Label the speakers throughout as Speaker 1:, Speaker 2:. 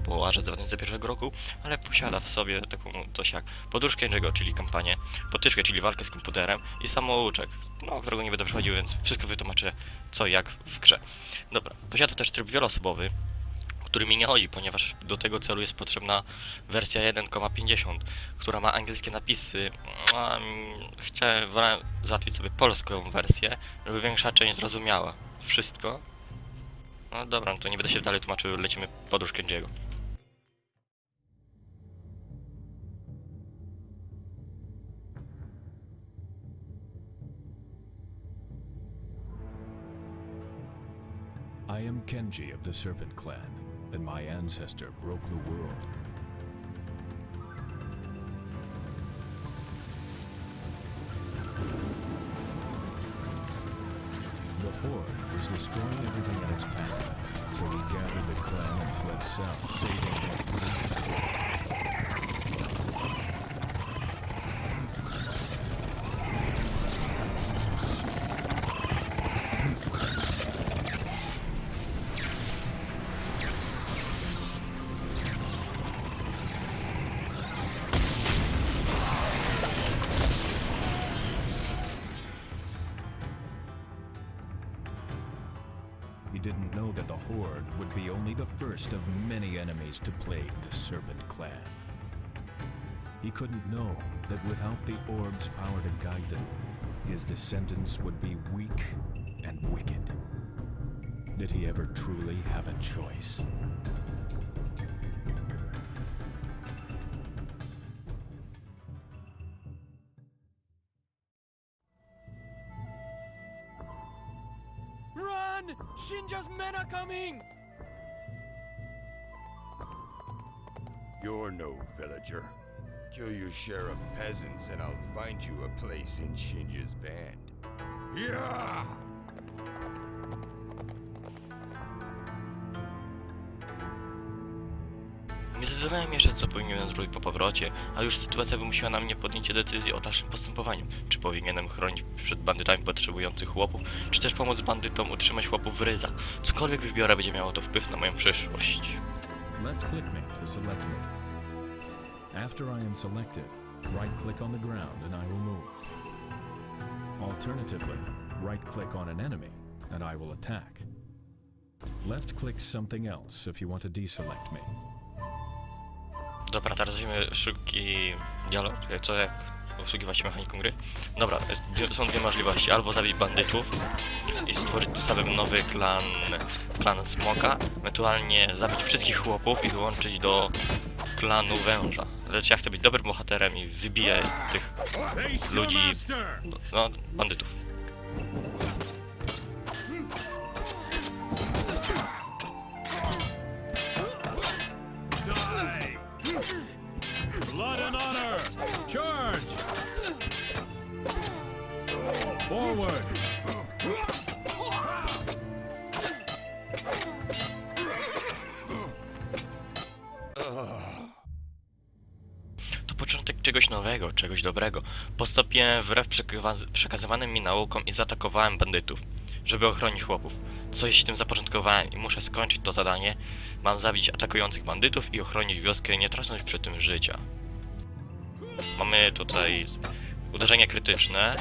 Speaker 1: albo Arze z 2001 roku, ale posiada w sobie taką coś jak podróż Kenji'ego, czyli kampanię, potyczkę, czyli walkę z komputerem i samouczek, no, którego nie będę przechodził, więc wszystko wytłumaczę co i jak w grze. Dobra, posiada też tryb wieloosobowy, który mi nie chodzi, ponieważ do tego celu jest potrzebna wersja 1,50, która ma angielskie napisy. Mm, Chcę załatwić sobie polską wersję, żeby większa część zrozumiała wszystko. No dobra, no to nie będę się dalej tłumaczył, lecimy podróż Kenji'ego.
Speaker 2: I am Kenji of the Serpent Clan, and my ancestor broke the world. The Horde was destroying everything in its path, so we gathered the clan and fled south, saving what first of many enemies to plague the Serpent Clan. He couldn't know that without the Orb's power to guide them, his descendants would be weak and wicked. Did he ever truly have a choice?
Speaker 3: Run! Shinja's men are coming!
Speaker 4: You're no villager. Kill your share of peasants and I'll find you a place in Shinja's band. Yeah!
Speaker 1: Nie zdecydowałem jeszcze, co powinienem zrobić po powrocie, a już sytuacja wymusiła na mnie podjęcie decyzji o dalszym postępowaniu. Czy powinienem chronić przed bandytami potrzebujących chłopów, czy też pomóc bandytom utrzymać chłopów w ryzach. Cokolwiek wybiorę, będzie miało to wpływ na moją przyszłość.
Speaker 2: Left click me to select me. After I am selected, right click on the ground and I will move. Alternatively, right click on an enemy and I will attack. Left click something else if you want to deselect me.
Speaker 1: Dobra, teraz szybki dialog, co jak obsługiwać mechaniką gry. Dobra, jest, są dwie możliwości, albo zabić bandytów i stworzyć tym samym nowy klan, klan Smoka, ewentualnie zabić wszystkich chłopów i dołączyć do klanu Węża. Lecz ja chcę być dobrym bohaterem i wybiję tych ludzi, no, bandytów.
Speaker 2: Forward!
Speaker 1: To początek czegoś nowego, czegoś dobrego. Postąpiłem wbrew przekazywanym mi naukom i zaatakowałem bandytów, żeby ochronić chłopów. Coś tym zapoczątkowałem i muszę skończyć to zadanie. Mam zabić atakujących bandytów i ochronić wioskę, nie tracąc przy tym życia. Mamy tutaj uderzenie krytyczne.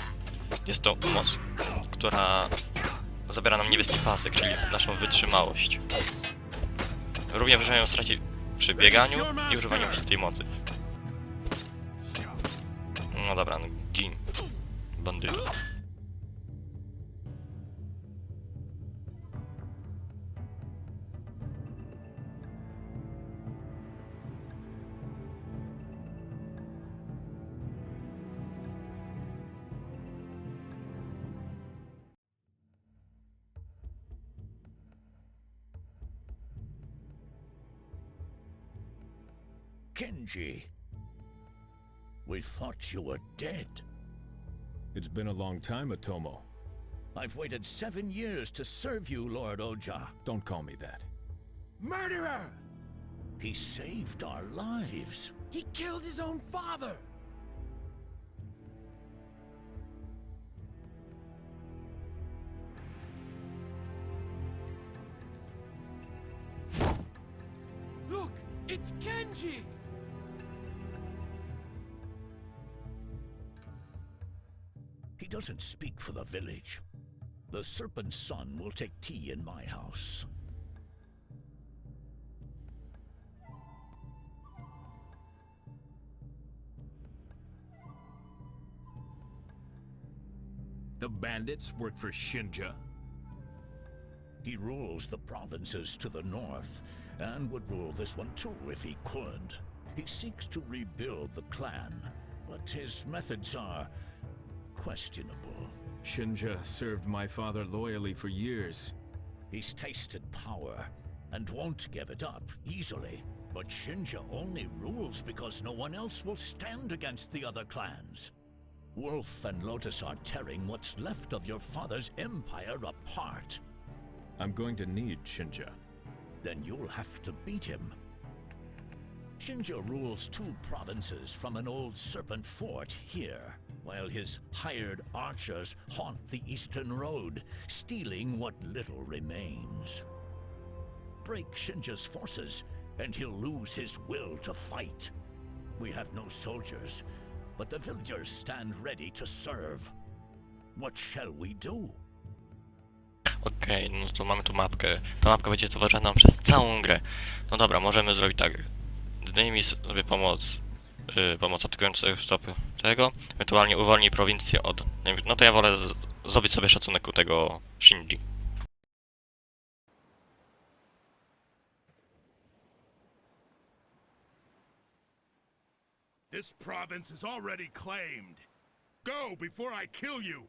Speaker 1: Jest to moc, która zabiera nam niebieski pasek, czyli naszą wytrzymałość. Również możemy ją stracić przy bieganiu i używaniu tej mocy. No dobra, no gin. Bandyt.
Speaker 5: Kenji. We thought you were dead.
Speaker 2: It's been a long time, Atomo.
Speaker 5: I've waited seven years to serve you, Lord Oja.
Speaker 2: Don't call me that.
Speaker 4: Murderer!
Speaker 5: He saved our lives.
Speaker 3: He killed his own father! Look! It's Kenji!
Speaker 5: He doesn't speak for the village. The Serpent's Son will take tea in my house.
Speaker 2: The bandits work for Shinja?
Speaker 5: He rules the provinces to the north, and would rule this one too if he could. He seeks to rebuild the clan, but his methods are questionable.
Speaker 2: Shinja served my father loyally for years.
Speaker 5: He's tasted power and won't give it up easily. But Shinja only rules because no one else will stand against the other clans. Wolf and Lotus are tearing what's left of your father's empire apart.
Speaker 2: I'm going to need Shinja.
Speaker 5: Then you'll have to beat him. Shinja rules two provinces from an old serpent fort here, while his hired archers haunt the eastern road, stealing what little remains. Break Shinja's forces, and he'll lose his will to fight. We have no soldiers, but the villagers stand ready to serve. What shall we do?
Speaker 1: Okej, no to mamy tu mapkę. Ta mapka będzie towarzyszyła nam przez całą grę. No dobra, możemy zrobić tak. Zdejmij sobie pomoc. Yy, pomoc atakującego stopy tego. Ewentualnie uwolnij prowincję od... No to ja wolę zrobić sobie szacunek u tego Shinji.
Speaker 6: This province is already claimed. Go before I kill you!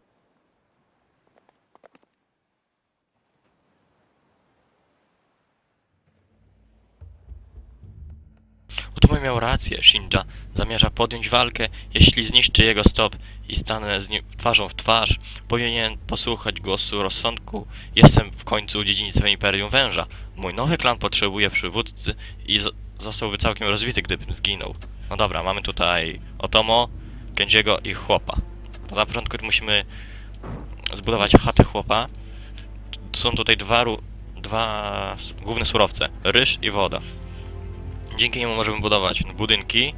Speaker 1: Miał rację, Shinja zamierza podjąć walkę, jeśli zniszczy jego stop i stanę z nim twarzą w twarz. Powinien posłuchać głosu rozsądku. Jestem w końcu dziedzińcem Imperium Węża. Mój nowy klan potrzebuje przywódcy i zostałby całkiem rozbity, gdybym zginął. No dobra, mamy tutaj Otomo, Kenjiego i chłopa. To na początku musimy zbudować chatę chłopa. Są tutaj dwa, dwa główne surowce, ryż i woda. Dzięki niemu możemy budować budynki,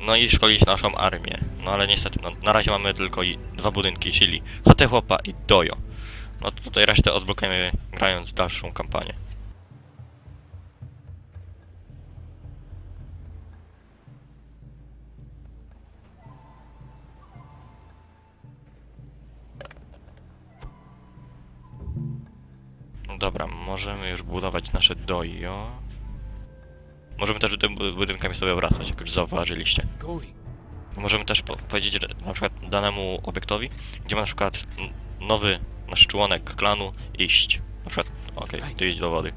Speaker 1: no i szkolić naszą armię. No ale niestety, no, na razie mamy tylko dwa budynki, czyli chatę chłopa i dojo. No to tutaj resztę odblokujemy grając dalszą kampanię. Dobra, możemy już budować nasze dojo. Możemy też tymi bu- budynkami sobie wracać, jak już zauważyliście. Możemy też po powiedzieć, że na przykład danemu obiektowi, gdzie ma na przykład nowy nasz członek klanu iść. Na przykład, okej, ty idź do wody.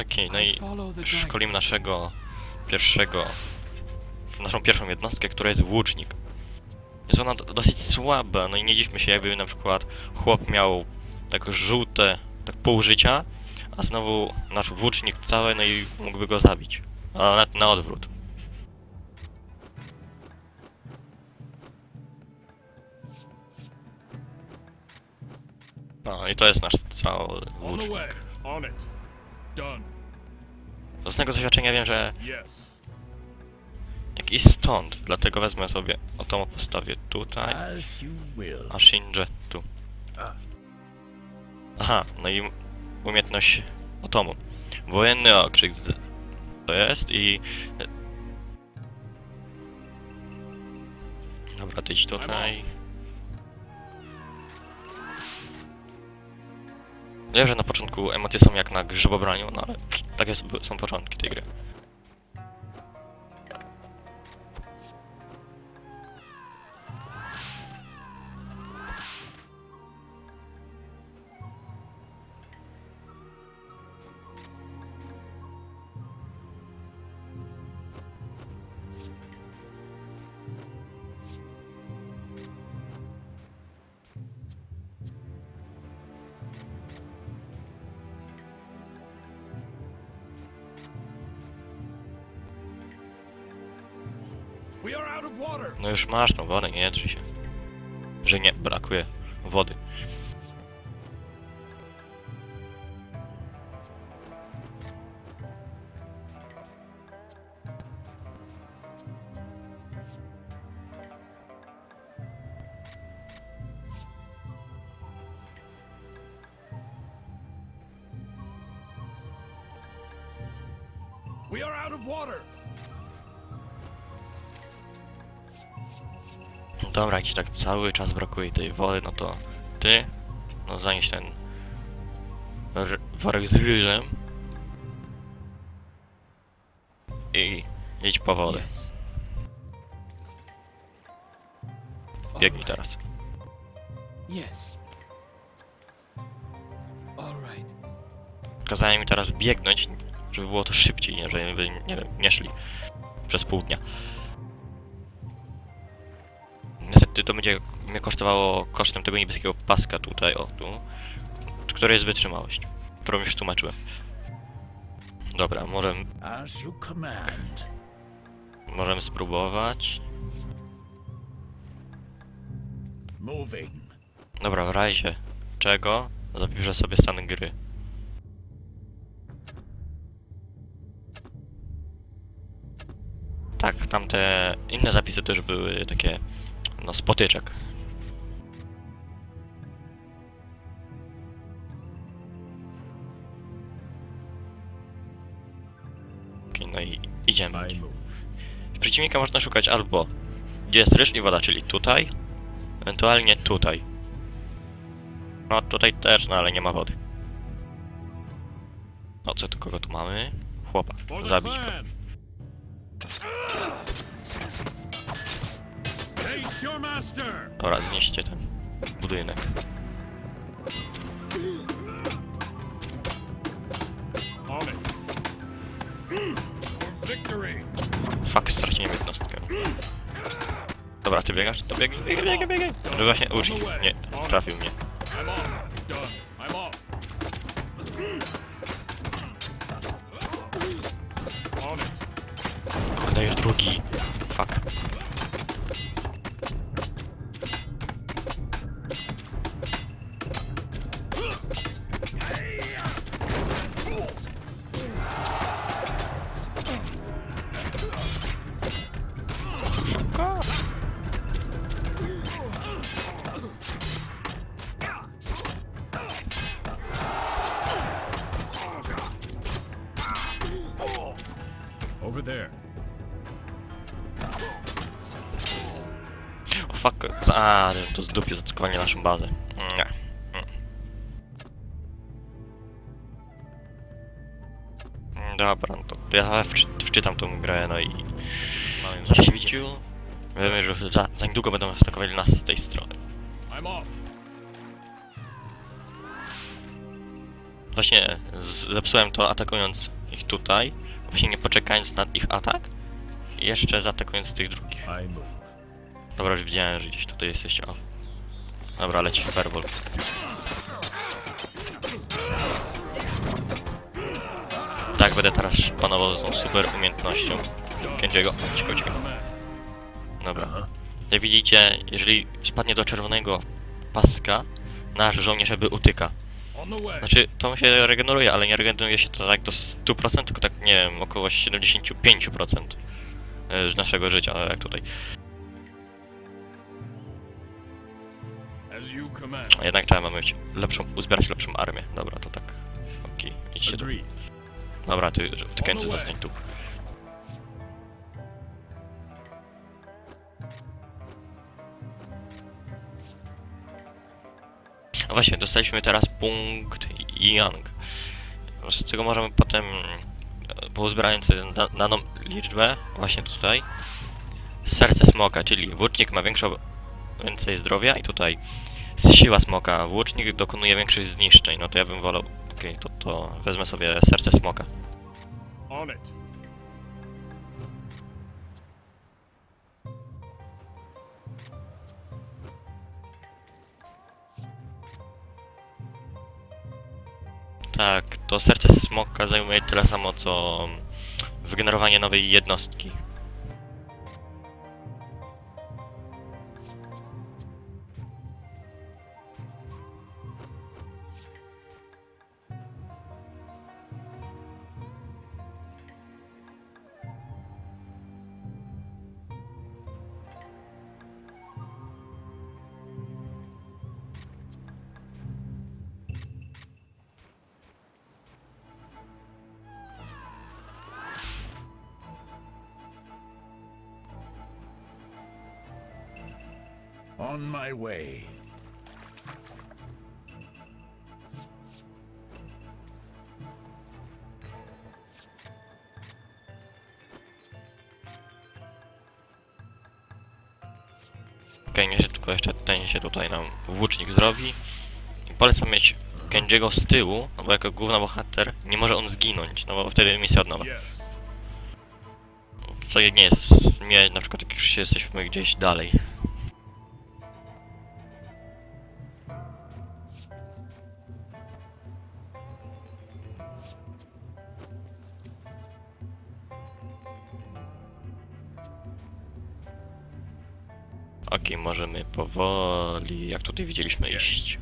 Speaker 1: Okej, no
Speaker 3: I
Speaker 1: szkolimy naszego pierwszego, naszą pierwszą jednostkę, która jest włócznik. Jest ona do- dosyć słaba, no i nie dziwmy się, jakby na przykład chłop miał tak żółte, tak pół życia, a znowu nasz włócznik cały, no i mógłby go zabić. A na, na odwrót. No i to jest nasz cały włócznik. Z własnego doświadczenia wiem, że jak iść stąd, dlatego wezmę sobie otomo postawię tutaj, a Shinje tu. Aha, no i umiejętność otomu. Wojenny okrzyk to jest i... Dobra, ty idź tutaj. Wiem, że na początku emocje są jak na grzybobraniu, no ale takie są początki tej gry. Już masz tą wodę, nie drzyj się. Że nie, brakuje wody. Cały czas brakuje tej wody, no to ty, no zanieś ten worek z ryżem i idź po wodę. Biegnij teraz.
Speaker 3: Yes. All right.
Speaker 1: Kazałem mi teraz biegnąć, żeby było to szybciej, nie, żeby nie wiem, nie szli przez pół dnia. Niestety to będzie mnie kosztowało kosztem tego niebieskiego paska tutaj, o tu, które jest wytrzymałość, którą już tłumaczyłem. Dobra, możemy, możemy spróbować. Dobra, w razie czego zapiszę sobie stan gry. Tak, tamte inne zapisy też były takie, no, spotyczek. Okej, no i idziemy. Przeciwnika można szukać albo gdzie jest ryż i woda, czyli tutaj, ewentualnie tutaj. No tutaj też, no ale nie ma wody. O co tu kogo tu mamy? Chłopa. Zabić go. Dobra, zniszcie ten budynek. Fuck, straciłem jednostkę. Dobra, ty biegasz? To biegaj, biegaj, biegaj, biegaj. Właśnie użyć. Nie, trafił mnie. A, to z dupie zaatakowanie naszą bazę. Nie. Mm. Mm, Dobra, no to ja wczy, wczytam tą grę, no i... No, zaraz się widziu. Wiemy, że za, za niedługo będą atakowali nas z tej strony.
Speaker 6: I'm off.
Speaker 1: Właśnie zepsułem to atakując ich tutaj, właśnie nie poczekając na ich atak i jeszcze zaatakując tych drugich. Dobra, już widziałem, że gdzieś tutaj jesteście. O. Dobra, leci Fireball. Tak, będę teraz panował z tą super umiejętnością. Kędziego. Cicho, cicho. Dobra. Jak widzicie, jeżeli spadnie do czerwonego paska, nasz żołnierz jakby utyka. Znaczy, to się regeneruje, ale nie regeneruje się to tak do 100%, tylko tak, nie wiem, około 75% e, naszego życia, jak tutaj. Jednak trzeba mieć lepszą, uzbierać lepszą armię. Dobra, to tak. Okej, idźcie tu.
Speaker 5: Agreed.
Speaker 1: Dobra, ty, ty
Speaker 6: way.
Speaker 1: zostań tu. A właśnie, dostaliśmy teraz punkt Young. Z tego możemy potem, po uzbieraniu sobie da- daną liczbę, właśnie tutaj, serce smoka, czyli włócznik ma większą, więcej zdrowia i tutaj siła smoka, włócznik dokonuje większych zniszczeń, no to ja bym wolał, okej, to, to wezmę sobie serce smoka.
Speaker 6: On it.
Speaker 1: Tak, to serce smoka zajmuje tyle samo co wygenerowanie nowej jednostki.
Speaker 5: On my way.
Speaker 1: Okej, niech się tylko jeszcze ten się tutaj nam włócznik zrobi. I polecam mieć Kenjiego z tyłu, no bo jako główny bohater nie może on zginąć, no bo wtedy misja od nowa. Co nie jest mnie, na przykład jak już jesteśmy gdzieś dalej. Okej, możemy powoli, jak tutaj widzieliśmy, iść.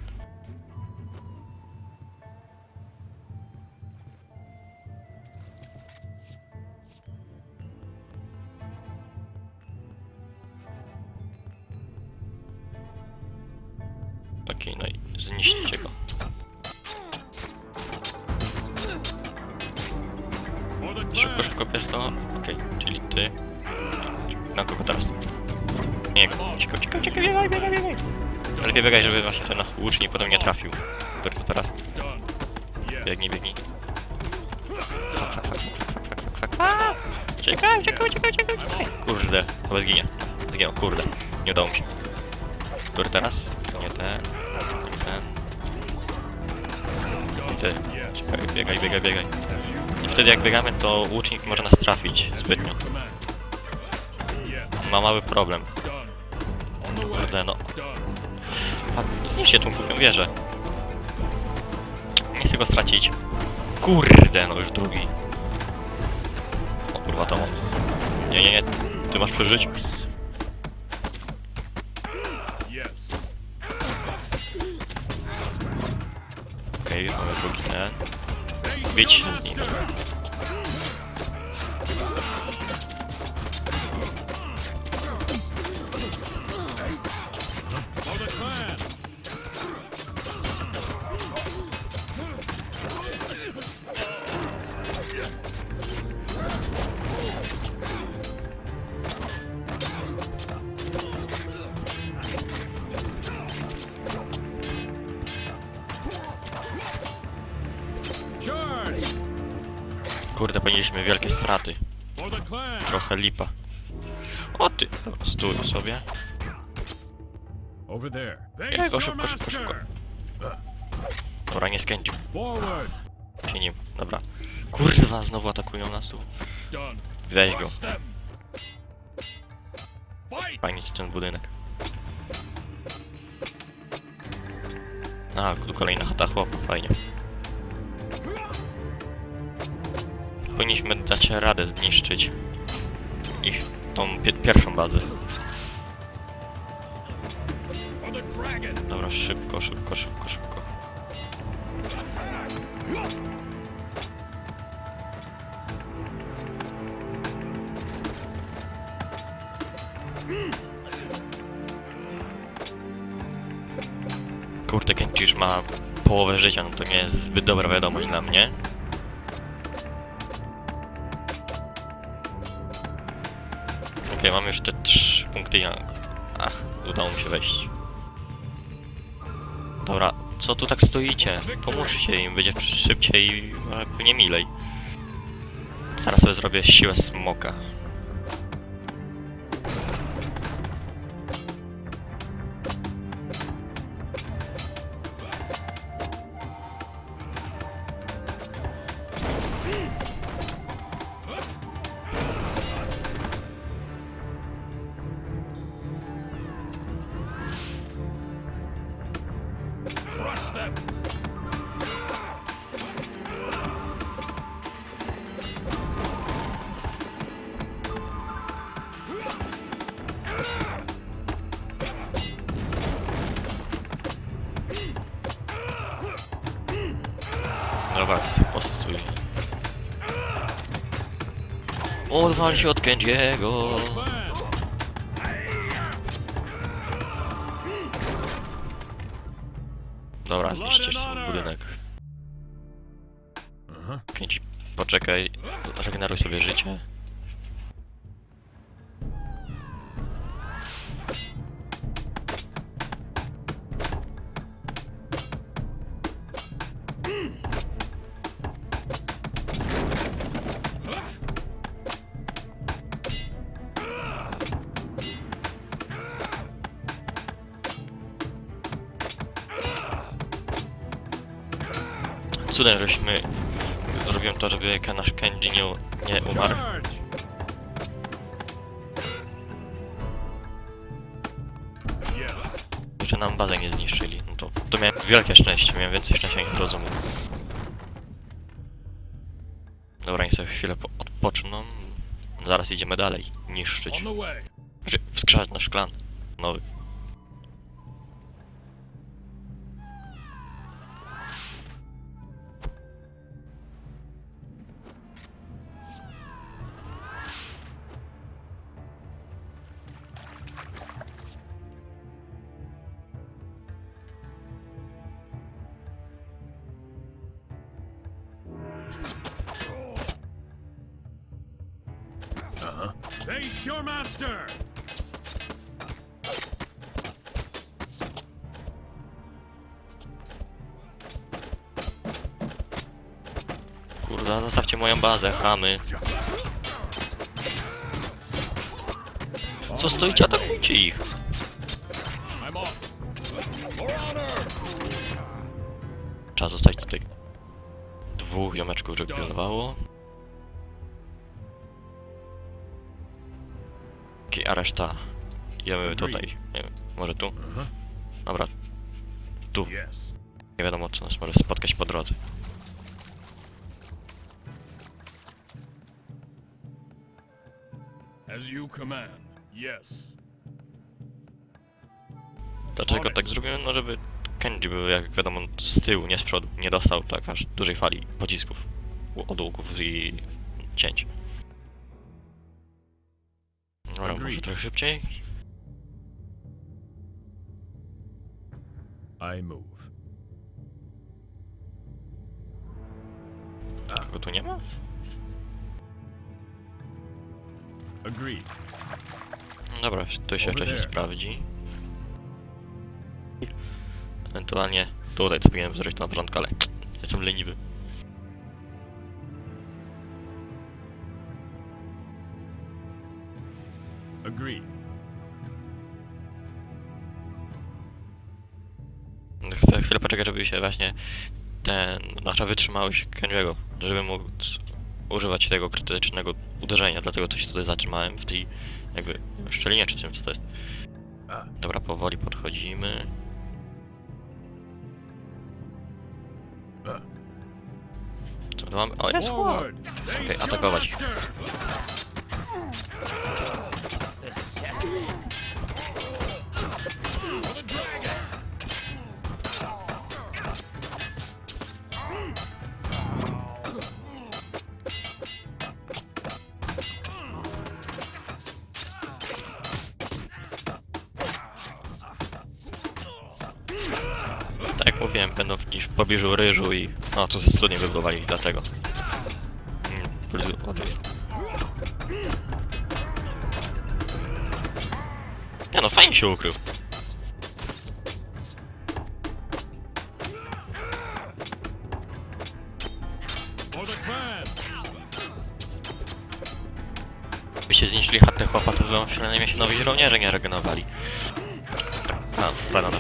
Speaker 1: Zginął, kurde. Nie udało mi się. Który teraz? Nie ten. Nie ten. I ty. Czekaj, biegaj, biegaj, biegaj. I wtedy jak biegamy, to łucznik może nas trafić zbytnio. Ma mały problem.
Speaker 6: On.
Speaker 1: Kurde, no. Zniszcie tą kupią wieżę. Nie chcę go stracić. Kurde, no już drugi. O kurwa, to mam. Nie, nie, nie. Ty masz przeżyć?
Speaker 6: Face
Speaker 1: Kurde, ponieśliśmy wielkie straty. Trochę lipa. O ty, dobra, stój sobie. Jego, szybko, szybko, szybko. Dobra, nie skręcił się nim. Dobra. Kurwa, znowu atakują nas tu. Weź go. Fajnie ci ten budynek. A, tu kolejna chata chłopa, fajnie. Powinniśmy dać radę zniszczyć ich, tą pie pierwszą bazę. Dobra, szybko, szybko, szybko, szybko. Kurde, Kenji już ma połowę życia, no to nie jest zbyt dobra wiadomość dla mnie. Okej, mam już te trzy punkty jak... Ach, udało mi się wejść. Dobra, co tu tak stoicie? Pomóżcie im, będzie szybciej i pewnie milej. Teraz sobie zrobię siłę smoka. Odwal się od Kenjiego! Cudem, żeśmy zrobiłem to, żeby nasz Kenji nie, nie umarł. Jeszcze nam bazę nie zniszczyli. No to, to miałem wielkie szczęście, miałem więcej szczęścia niż rozumu. Dobra, niech sobie chwilę po- odpoczną. Zaraz idziemy dalej. Niszczyć. Znaczy, wskrzeszać nasz klan. Nowy.
Speaker 6: Your master!
Speaker 1: Kurda, zostawcie moją bazę, chamy. Co stoicie? Atakujcie ich! Trzeba zostać tutaj. Dwóch ziomeczków, żeby pilnowało. Okej, a reszta. Idziemy tutaj. Nie wiem, może tu? Dobra. Tu.
Speaker 6: Yes.
Speaker 1: Nie wiadomo, co nas może spotkać po drodze.
Speaker 6: As you command. Yes.
Speaker 1: Dlaczego tak zrobimy? No, żeby Kenji był, jak wiadomo, z tyłu, nie z przodu. Nie dostał tak aż dużej fali pocisków, u- od łuków i cięć. Może trochę szybciej?
Speaker 2: I move.
Speaker 1: Kogo tu nie ma?
Speaker 2: Agreed.
Speaker 1: Dobra, to się
Speaker 2: Over there.
Speaker 1: sprawdzi. Ewentualnie tutaj co powinienem zrobić to na początku, ale jestem leniwy.
Speaker 2: Agreed.
Speaker 1: Chcę chwilę poczekać, żeby się właśnie ten, nasza wytrzymałość Kenjiego, żeby mógł używać tego krytycznego uderzenia, dlatego to się tutaj zatrzymałem w tej jakby szczelinie czy czym co to jest. Dobra, powoli podchodzimy. Co tu mamy? O, jest chłop!
Speaker 6: Forward.
Speaker 1: Okej,
Speaker 6: your
Speaker 1: atakować.
Speaker 6: master! For the dragon!
Speaker 1: Tak jak mówiłem, będą w pobliżu ryżu i... No, tu ze studnie wybudowali, dlatego. Mm, ładuję. Nie no, fajnie się ukrył. Byście zniszczyli chatę chłopa, to by przynajmniej się nowi żołnierze nie regenerowali. A, banana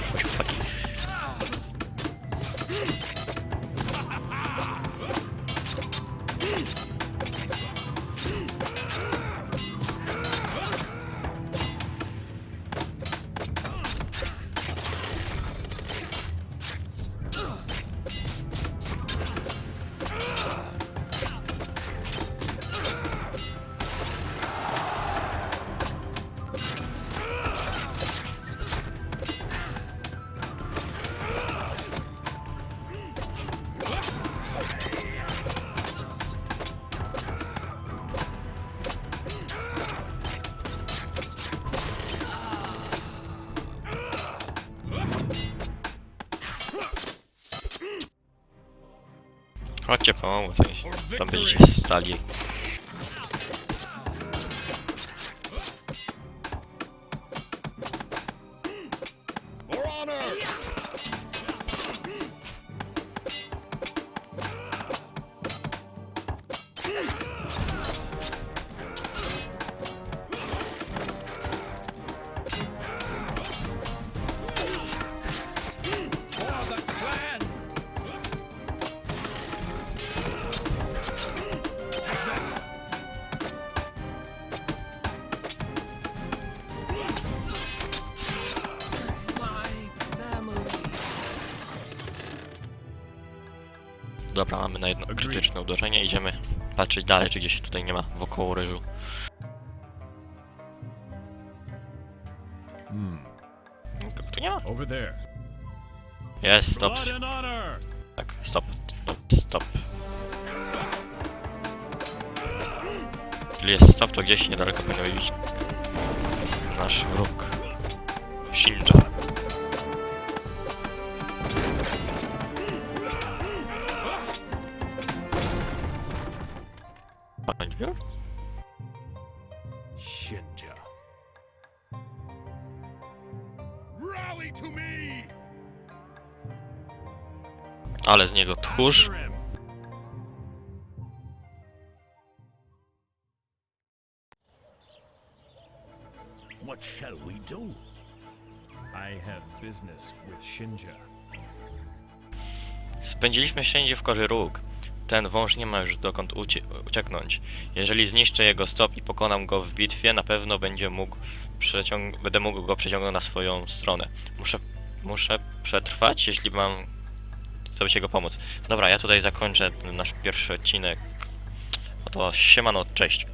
Speaker 1: Japão, assim, também
Speaker 6: está ali.
Speaker 1: Dobra, mamy na jedno krytyczne uderzenie. Idziemy patrzeć dalej, czy gdzieś tutaj nie ma wokoło ryżu.
Speaker 2: Hmm.
Speaker 1: Nikogo tu nie ma? Jest, stop. Tak, stop. Stop, stop. Czyli jest stop, to gdzieś niedaleko powinien być nasz wróg. Ale z niego tchórz.
Speaker 5: What shall we do?
Speaker 2: I have business with Shinja.
Speaker 1: Spędziliśmy wszędzie w korzy róg. Ten wąż nie ma już dokąd ucie ucieknąć. Jeżeli zniszczę jego stop i pokonam go w bitwie, na pewno będzie mógł będę mógł go przeciągnąć na swoją stronę. Muszę, muszę przetrwać, jeśli mam zdobyć jego pomoc. Dobra, ja tutaj zakończę nasz pierwszy odcinek. No to siemano, cześć.